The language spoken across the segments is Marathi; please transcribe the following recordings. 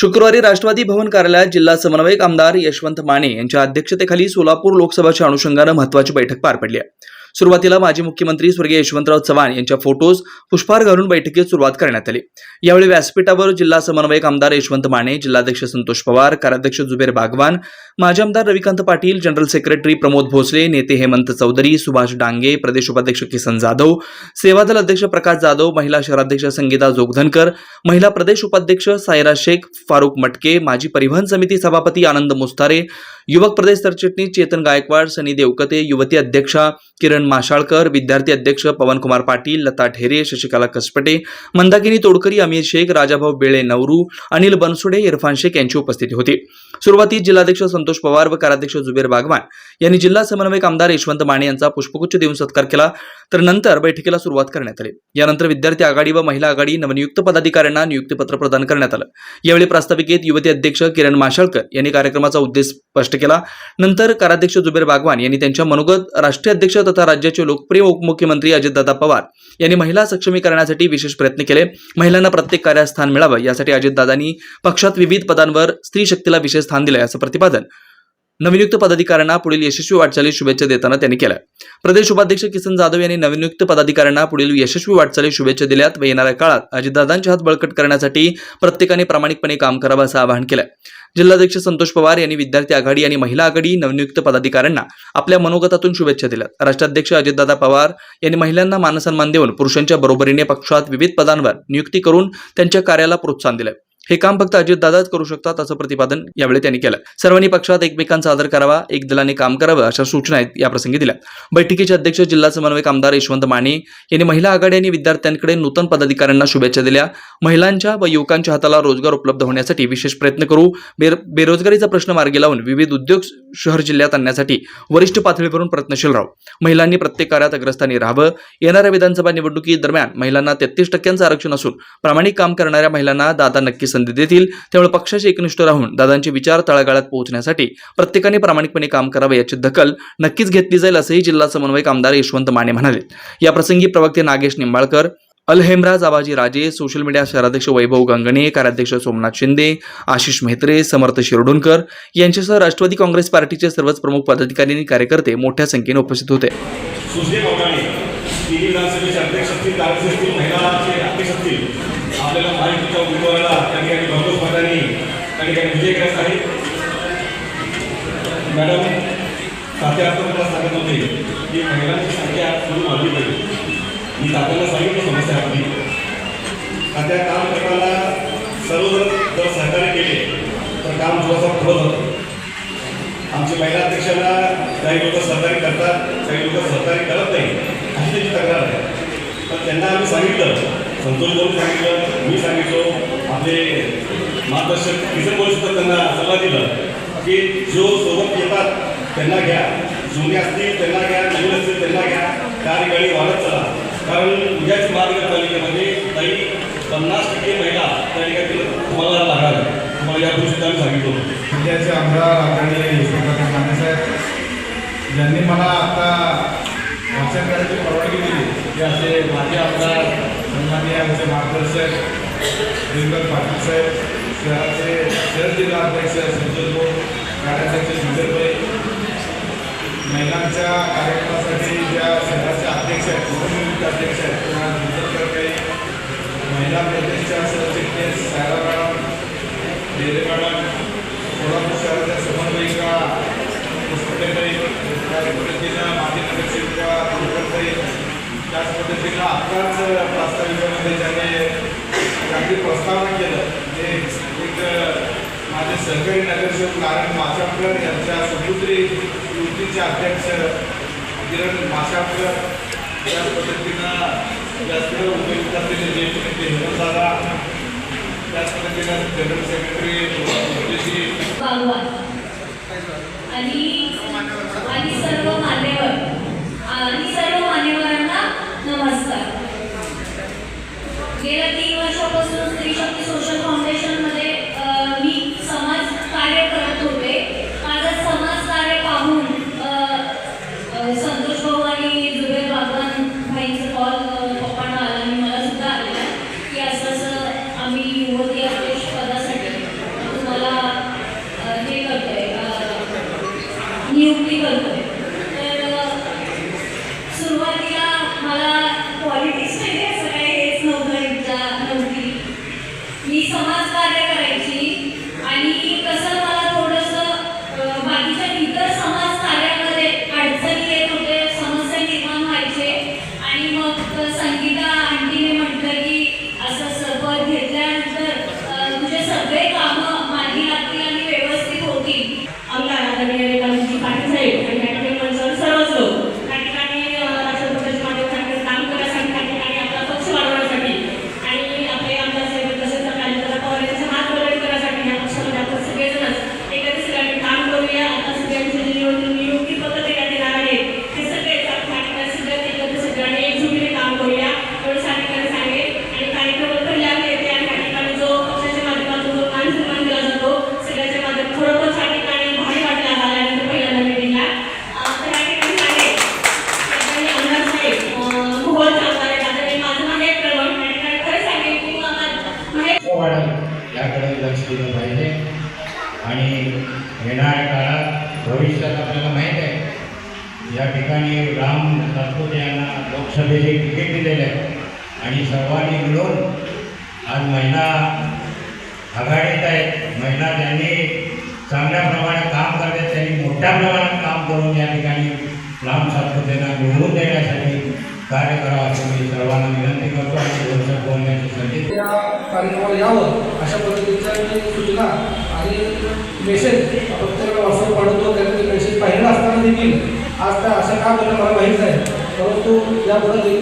शुक्रवारी राष्ट्रवादी भवन कार्यालयात जिल्हा समन्वयक आमदार यशवंत माने यांच्या अध्यक्षतेखाली सोलापूर लोकसभाच्या अनुषंगानं महत्वाची बैठक पार पडली आहे. सुरुवातीला माजी मुख्यमंत्री स्वर्गीय यशवंतराव चव्हाण यांच्या फोटोज पुष्पहार घालून बैठकीत सुरुवात करण्यात आली. यावेळी व्यासपीठावर जिल्हा समन्वयक आमदार यशवंत माने जिल्हाध्यक्ष संतोष पवार कार्याध्यक्ष जुबेर बागवान माजी आमदार रविकांत पाटील जनरल सेक्रेटरी प्रमोद भोसले नेते हेमंत चौधरी सुभाष डांगे प्रदेश उपाध्यक्ष किसन जाधव सेवादल अध्यक्ष प्रकाश जाधव महिला शहराध्यक्ष संगीता जोगधनकर महिला प्रदेश उपाध्यक्ष सायरा शेख फारुख मटके माजी परिवहन समिती सभापती आनंद मुस्तारे युवक प्रदेश सरचिटणीस चेतन गायकवाड सनी देवकते युवती अध्यक्षा किरण माशाळकर विद्यार्थी अध्यक्ष पवनकुमार पाटील लता ढेरे शशिकला कसपटे मंदाकिनी तोडकरी अमीर शेख राजाभाऊ बेळे नवरू अनिल बनसुडे इरफान शेख यांची उपस्थिती होती. सुरुवातीस जिल्हाध्यक्ष संतोष पवार व कार्याध्यक्ष जुबेर बागवान यांनी जिल्हा समन्वयक आमदार यशवंत माने यांचा पुष्पगुच्छ देऊन सत्कार केला. तर नंतर बैठकीला सुरुवात करण्यात आली. यानंतर विद्यार्थी आघाडी व महिला आघाडी नवनियुक्त पदाधिकाऱ्यांना नियुक्तीपत्र प्रदान करण्यात आलं. यावेळी प्रास्ताविकेत युवती अध्यक्ष किरण माशाळकर यांनी कार्यक्रमाचा उद्देश स्पष्ट केला. नंतर कार्याध्यक्ष जुबेर बागवान यांनी त्यांच्या मनोगत राष्ट्रीय अध्यक्ष तथा राज्याचे लोकप्रिय उपमुख्यमंत्री अजितदादा पवार यांनी महिला सक्षमीकरणासाठी विशेष प्रयत्न केले. महिलांना प्रत्येक कार्यात स्थान मिळावं यासाठी अजितदादांनी पक्षात विविध पदांवर स्त्री शक्तीला विशेष स्थान दिलं असं प्रतिपादन नवनियुक्त पदाधिकाऱ्यांना पुढील यशस्वी वाटचाली शुभेच्छा देताना त्यांनी केलं प्रदेश उपाध्यक्ष किसन जाधव यांनी नवनियुक्त पदाधिकाऱ्यांना पुढील यशस्वी वाटचाली शुभेच्छा दिल्यात व येणाऱ्या काळात अजितदादांचे हात बळकट करण्यासाठी प्रत्येकाने प्रामाणिकपणे काम करावं असं आवाहन केलं जिल्हाध्यक्ष संतोष पवार यांनी विद्यार्थी आघाडी आणि महिला आघाडी नवनियुक्त पदाधिकाऱ्यांना आपल्या मनोगतातून शुभेच्छा दिल्या. राष्ट्राध्यक्ष अजितदादा पवार यांनी महिलांना मानसन्मान देऊन पुरुषांच्या बरोबरीने पक्षात विविध पदांवर नियुक्ती करून त्यांच्या कार्याला प्रोत्साहन दिलं. हे काम फक्त अजितदादाच करू शकतात असं प्रतिपादन यावेळी त्यांनी केलं. सर्वांनी पक्षात एकमेकांचा आदर करावा एक दलाने काम करावं अशा सूचना आहेत या प्रसंगी दिल्या. बैठकीचे अध्यक्ष जिल्हा समन्वयक आमदार यशवंत माने यांनी महिला आघाडी आणि विद्यार्थ्यांकडे नूतन पदाधिकाऱ्यांना शुभेच्छा दिल्या. महिलांच्या व युवकांच्या हाताला रोजगार उपलब्ध होण्यासाठी विशेष प्रयत्न करू. बेर बेरोजगारीचा प्रश्न मार्गी लावून विविध उद्योग शहर जिल्ह्यात आणण्यासाठी वरिष्ठ पातळीवरून प्रयत्नशील राहू. महिलांनी प्रत्येक कार्यात अग्रस्थानी राहावं. येणाऱ्या विधानसभा निवडणुकी दरम्यान महिलांना तेहतीस टक्क्यांचं आरक्षण असून प्रामाणिक काम करणाऱ्या महिलांना दादा नक्की संधी देतील त्यामुळे पक्षाशी एकनिष्ठ राहून दादांचे विचार तळागाळात पोहोचण्यासाठी प्रत्येकाने प्रामाणिकपणे काम करावे याची दखल नक्कीच घेतली जाईल असंही जिल्हा समन्वयक आमदार यशवंत माने म्हणाले. या प्रसंगी प्रवक्ते नागेश निंबाळकर अलहेमराज आबाजी राजे सोशल मीडिया शहराध्यक्ष वैभव गंगणे कार्याध्यक्ष सोमनाथ शिंदे आशिष मेहत्रे समर्थ शिरडोणकर यांच्यासह राष्ट्रवादी काँग्रेस पार्टीचे सर्वच प्रमुख पदाधिकारी आणि कार्यकर्ते मोठ्या संख्येने उपस्थित होते. सुजय आपल्याला महायुतीच्या उमेदवाराला त्या ठिकाणी बहुमत मतांनी त्या ठिकाणी विजय करत आहे मॅडम तात्यात मला सांगत होते की महिलांची संख्या सुरू वाढली पाहिजे मी तात्याला सांगितलं समस्या आपली तात्या काम करताना सर्वजण जर सहकार्य केले तर काम थोडंसं पुढं जातं. आमच्या महिला अध्यक्षांना काही लोक सहकार्य करतात काही लोक सहकार्य करत नाही. अशी त्याची तक्रार आहे. पण त्यांना आम्ही सांगितलं संतोष बोलून सांगितलं मी सांगितलो. आपले मार्गदर्शक किसन बोलू सुद्धा त्यांना सल्ला दिला की जो सोबत येतात त्यांना घ्या. जुने असतील त्यांना घ्या. नवीन असतील त्यांना घ्या. कार्यकाळी वाढत चला. कारण उद्याच महानगरपालिकेमध्ये काही पन्नास टक्के महिला त्या ठिकाणी तुम्हाला लागणार आहे. तुम्हाला यापूर्वी सुद्धा आम्ही सांगितलो. होतं जिल्ह्याचे आमदार आदरणीय यशवंतराव ज्यांनी मला आता वाचन करायची परवानगी दिली ते असे माजी आमदार सन्माननीय आमचे मार्गदर्शक दिनकर पाटील साहेब शहराचे शहर जिल्हा अध्यक्ष संतोष भाऊ कार्याध्यक्ष सुंदरभाई महिलांच्या कार्यक्रमासाठी ज्या शहराचे अध्यक्ष आहेत उपनियुक्त अध्यक्ष आहेत किंवा दिनकर काही महिला प्रदेशच्या सरचिटणीस सायरा मॅडम डेरे मॅडम कोल्हापूर शहराच्या समन्वयिका पुष्पटेबाई त्याच पद्धतीनं माजी नगरसेविका कुलकर्ताई त्याच पद्धतीनं आत्ताच प्रास्ताविकामध्ये ज्याने काही प्रस्तावना केलं ते म्हणजे एक माझे सहकारी नगरसेवक नारायण यांच्या समुद्री युतीचे अध्यक्ष किरण माशाळकर त्याच पद्धतीनं जास्त उपयुक्त असलेले ज्येष्ठ नेते हेमंतदादा त्याच पद्धतीनं जनरल सेक्रेटरी आणि सर्व मान्यवर. नमस्कार गेल्या तीन वर्षापासून स्त्री शक्ती सोशल फाउंडेशनमध्ये मी समाज कार्य करत होते. माझं समाज कार्य पाहून संतोष भाऊ आणि जुबेर बागवान भाईचं कॉल पप्पांना आला आणि मला सुद्धा आलेला की असं असं आम्ही युवती अध्यक्ष पदासाठी तुम्हाला हे करतोय नियुक्ती करतोय. लोकसभेचे तिकीट दिलेले आहे आणि सर्वांनी मिळून आज महिला आघाडीत आहेत. महिला त्यांनी चांगल्या प्रमाणात काम करतात त्यांनी मोठ्या प्रमाणात काम करून या ठिकाणी राम सातपुतेंना मिळवून देण्यासाठी कार्य करावं असं मी सर्वांना विनंती करतो आणि दोन बोलण्याची संधी या कार्यक्रमाला यावं अशा पद्धतीच्या सूचना आणि मेसेज प्रत्येकाला व्हॉट्सअप पाठवतो. त्यांनी मेसेज पाहिला असताना देखील आज त्या असं का बोलणं मला माहीत आहे परंतु यापुढे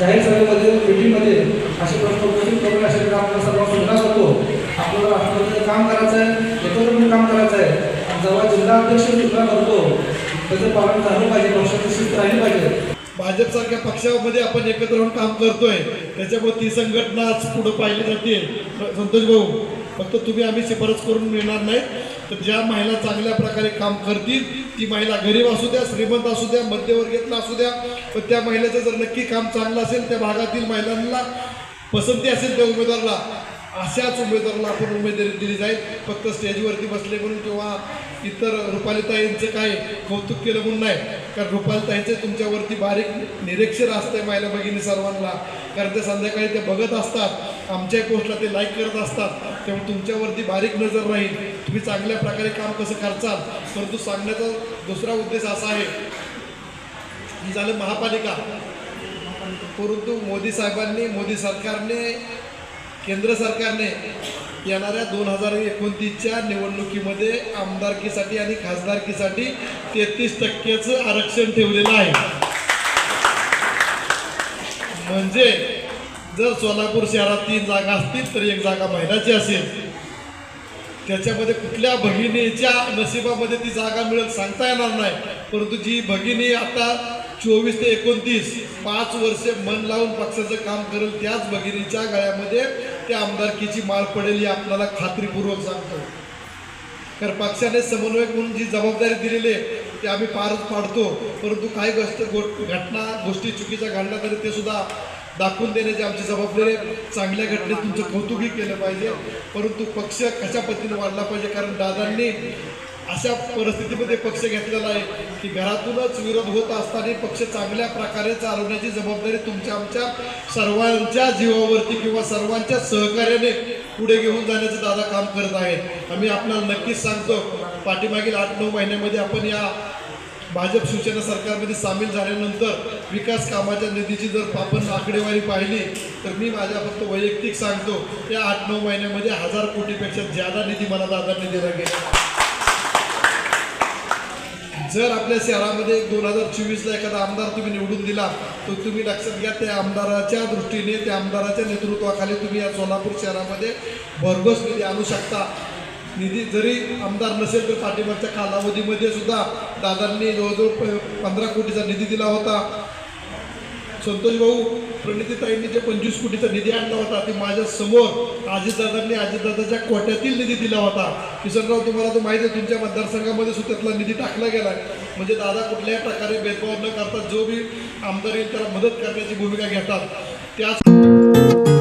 जाहीर सभेमध्ये मीटिंगमध्ये असे प्रश्न उपस्थित करून असे आपल्याला सर्व सुद्धा करतो. आपल्याला राष्ट्रपतीचं काम करायचं आहे एकत्र काम करायचं आहे जेव्हा जिल्हा अध्यक्ष सुद्धा करतो त्याचं पालन झालं पाहिजे पक्षाची शिस्त राहिली पाहिजे. भाजपसारख्या पक्षामध्ये आपण एकत्र होऊन काम करतोय. त्याच्यामुळे ती संघटना आज पुढे पाहिली जाते. संतोष भाऊ फक्त तुम्ही आम्ही शिफारस करून मिळणार नाही तर ज्या महिला चांगल्या प्रकारे काम करतील ती महिला गरीब असू द्या श्रीमंत असू द्या मध्यवर्गीयातला असू द्या पण त्या महिलेचं जर नक्की काम चांगलं असेल त्या भागातील महिलांना पसंती असेल त्या उमेदवाराला अशाच उमेदवाराला आपण उमेदवारी दिली जाईल. फक्त स्टेजवरती बसले म्हणून किंवा इतर रुपालीताईंचं काय कौतुक केलं म्हणून नाही. कारण रुपालीताईंचं तुमच्यावरती बारीक निरीक्षण असते महिला भगिनी सर्वांना. कारण ते संध्याकाळी ते बघत असतात आमच्या पोस्टला ते लाईक करत असतात. त्यामुळे तुमच्यावरती बारीक नजर राहील. तुम्ही चांगल्या प्रकारे काम कसं करचाल? परंतु सांगण्याचा दुसरा उद्देश असा आहे. की झालं महापालिका. परंतु मोदी साहेबांनी मोदी सरकारने केंद्र सरकारने येणाऱ्या दोन हजार एकोणतीसच्या निवडणुकीमध्ये आमदारकीसाठी आणि खासदारकीसाठी तेहतीस टक्क्याचं आरक्षण ठेवलेलं आहे. म्हणजे जर सोलापूर शहरात तीन जागा असतील तर एक जागा महिलाची असेल. त्याच्यामध्ये कुठल्या भगिनीच्या नशिबामध्ये ती जागा मिळेल सांगता येणार नाही. परंतु जी भगिनी आता चोवीस ते एकोणतीस पाच वर्षे मन लावून पक्षाचं काम करेल त्याच भगिनीच्या गळ्यामध्ये त्या आमदारकीची माळ पडेल ही आपल्याला खात्रीपूर्वक सांगतो. कारण पक्षाने समन्वयक म्हणून जी जबाबदारी दिलेली आहे ती आम्ही पारच पाडतो. परंतु काही गोष्ट गो घटना गोष्टी चुकीच्या घडल्या तरी ते सुद्धा दाखवून देण्याची आमची जबाबदारी चांगल्या घटनेत तुमचं कौतुकही केलं पाहिजे. परंतु पक्ष कशा पद्धतीने वाढला पाहिजे? कारण दादांनी अशा परिस्थितीमध्ये पक्ष घेतलेला आहे की घरातूनच विरोध होत असताना पक्ष चांगल्या प्रकारे चालवण्याची जबाबदारी तुमच्या आमच्या सर्वांच्या जीवावरती किंवा सर्वांच्या सहकार्याने पुढे घेऊन जाण्याचं दादा काम करत आहेत. आम्ही आपल्याला नक्कीच सांगतो पाठीमागील आठ नऊ महिन्यामध्ये आपण या भाजप शिवसेना सरकारमध्ये सामील झाल्यानंतर विकास कामाच्या निधीची जर आपण आकडेवारी पाहिली तर मी माझ्या फक्त वैयक्तिक सांगतो या आठ नऊ महिन्यामध्ये हजार कोटीपेक्षा ज्यादा निधी मला दादांनी दिला गेला. जर आपल्या शहरामध्ये दोन हजार चोवीसला एखादा आमदार तुम्ही निवडून दिला तर तुम्ही लक्षात घ्या त्या आमदाराच्या दृष्टीने त्या आमदाराच्या नेतृत्वाखाली तुम्ही या सोलापूर शहरामध्ये भरघोस निधी आणू शकता. निधी जरी आमदार नसेल तर पाठिंबाच्या कालावधीमध्ये सुद्धा दादांनी जवळजवळ प- पंधरा कोटीचा निधी दिला होता. संतोष भाऊ प्रणितीताईंनी जे पंचवीस कोटीचा निधी आणला होता ते माझ्यासमोर अजितदादांनी अजितदादाच्या कोट्यातील निधी दिला होता. किशनराव तुम्हाला तो माहिती आहे तुमच्या मतदारसंघामध्ये सुद्धा त्यातला निधी टाकला गेला म्हणजे दादा कुठल्याही प्रकारे भेदभाव न करता जो बी आमदार येईल त्याला मदत करण्याची भूमिका घेतात. त्याच